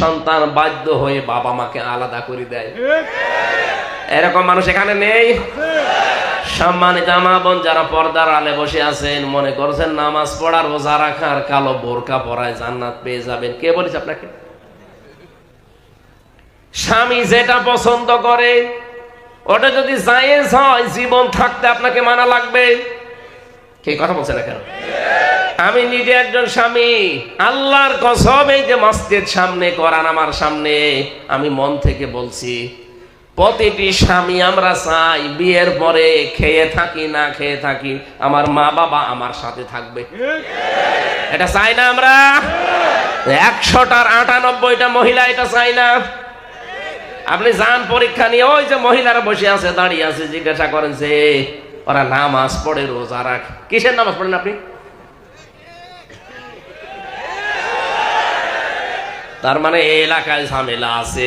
সন্তান বাধ্য হয়ে বাবা মাকে আলাদা করে দেয়। এরকম মানুষ এখানে নেই। সম্মানিত আমা বোন যারা পর্দার আলে বসে আছেন মনে করছেন নামাজ পড়ার রোজা রাখার কালো বোরকা পরায় জান্নাত পেয়ে যাবেন। কে বলেছে আপনাকে? স্বামী যেটা পছন্দ করে ওটা যদি জায়েজ হয় জীবন থাকতে আপনাকে মানা লাগবে। কে কথা বলছে না কেন? আমি নিজে একজন স্বামী। আল্লাহর কসম, এই যে মসজিদ সামনে করান আমার সামনে, আমি মন থেকে বলছি, প্রতিটি স্বামী আমরা চাই বিয়ের পরে খেয়ে থাকি, না খেয়ে থাকি, আমার মা বাবা আমার সাথে থাকবে। এটা চাই না আমরা? একশোটার আটানব্বইটা মহিলা এটা চাই না? আপনি যান পরীক্ষা নিয়ে, ওই যে মহিলারা বসে আছে, দাঁড়িয়ে আছে, জিজ্ঞাসা করেন যে, ওরা নামাজ পড়ে, রোজা রাখ। কিসের নামাজ পড়েন আপনি? তার মানে এই এলাকায় ঝামেলা আছে।